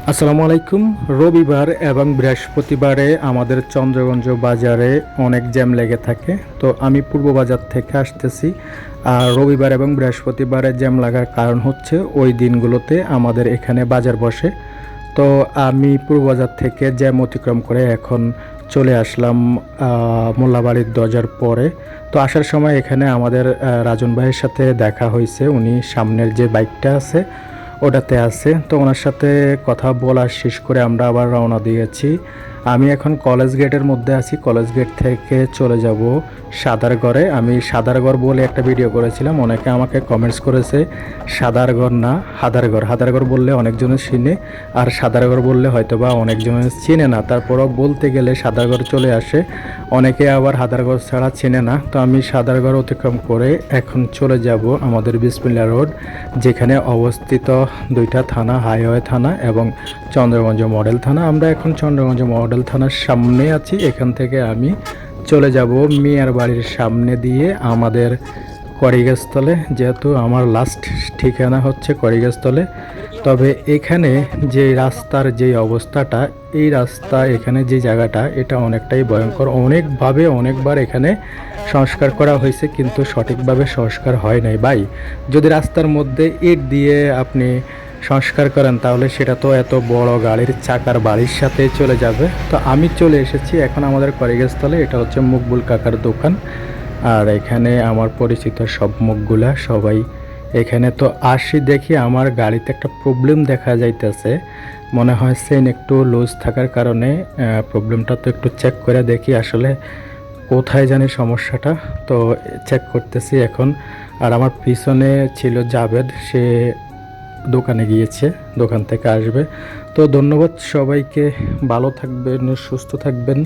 আসসালামু আলাইকুম। রবিবার এবং বৃহস্পতিবারে আমাদের চন্দ্রগঞ্জ বাজারে অনেক জ্যাম লেগে থাকে। তো আমি পূর্ব বাজার থেকে আসতেছি। আর রবিবার এবং বৃহস্পতিবারে জ্যাম লাগার কারণ হচ্ছে ওই দিনগুলোতে আমাদের এখানে বাজার বসে। তো আমি পূর্ব বাজার থেকে জ্যাম অতিক্রম করে এখন চলে আসলাম মোল্লাবাড়ির দরজার পরে। তো আসার সময় এখানে আমাদের রাজন ভাইয়ের সাথে দেখা হয়েছে। উনি সামনের যে বাইকটা আছে ওটাতে আছে। তো ওনার সাথে কথা বলা শেষ করে আমরা আবার রওনা দিয়েছি। আমি এখন কলেজ গেটের মধ্যে আছি। কলেজ গেট থেকে চলে যাব সাদারগড়ে। আমি সাদারগড় বলে একটা ভিডিও করেছিলাম। অনেকে আমাকে কমেন্টস করেছে, সাদারগড় না, হাদারগড়। হাদারগড় বললে অনেকজনের চিনে, আর সাদারগড় বললে হয়তো বা অনেকজনের চিনে না। তারপরও বলতে গেলে সাদারগড় চলে আসে। অনেকে আবার হাদারগড় ছাড়া চেনে না। তো আমি সাদারগড় অতিক্রম করে এখন চলে যাব আমাদের বিসমিল্লা রোড, যেখানে অবস্থিত দুইটা থানা, হাইওয়ে থানা এবং চন্দ্রগঞ্জ মডেল থানা। আমরা এখন চন্দ্রগঞ্জ মডেল থানার সামনে আছি। এখান থেকে আমি চলে যাব মিয়ার বাড়ির সামনে দিয়ে আমাদের করিগাছতলে। যেহেতু আমার লাস্ট ঠিকানা হচ্ছে করিগাছতলে, তবে এখানে যে রাস্তার যে অবস্থাটা, এই রাস্তা এখানে যে জায়গাটা, এটা অনেকটাই ভয়ঙ্কর। অনেকভাবে অনেকবার এখানে সংস্কার করা হয়েছে, কিন্তু সঠিকভাবে সংস্কার হয় নাই। ভাই, যদি রাস্তার মধ্যে ইট দিয়ে আপনি সংস্কার করেন, তাহলে সেটা তো এত বড় গাড়ির চাকার বাড়ির সাথে চলে যাবে। তো আমি চলে এসেছি এখন আমাদের করিগাছতলে এটা হচ্ছে মুকবুল কাকার দোকান। আর এখানে আমার পরিচিত সব মুখগুলা, সবাই এখানে তো আসি দেখি আমার গাড়িতে একটা প্রবলেম দেখা যাইতেছে। মনে হয় সেন একটু লুজ থাকার কারণে প্রবলেমটা তো একটু চেক করে দেখি আসলে কোথায় জানি সমস্যাটা। তো চেক করতেছি এখন। আর আমার পিছনে ছিল জাভেদ, সে দোকানে গিয়েছে, দোকান থেকে আসবে। তো ধন্যবাদ সবাইকে, ভালো থাকবেন, সুস্থ থাকবেন।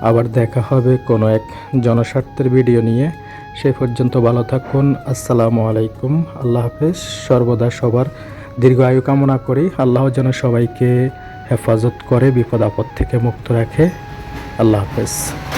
আবার দেখা হবে কোনো এক জনস্বার্থের ভিডিও নিয়ে। সেই পর্যন্ত ভালো থাকুন, আসসালামু আলাইকুম, আল্লাহ হাফেজ। সর্বদা সবার দীর্ঘ আয়ু কামনা করি, আল্লাহ যেন সবাইকে হেফাজত করে, বিপদ আপদ থেকে মুক্ত রাখে। আল্লাহ হাফেজ।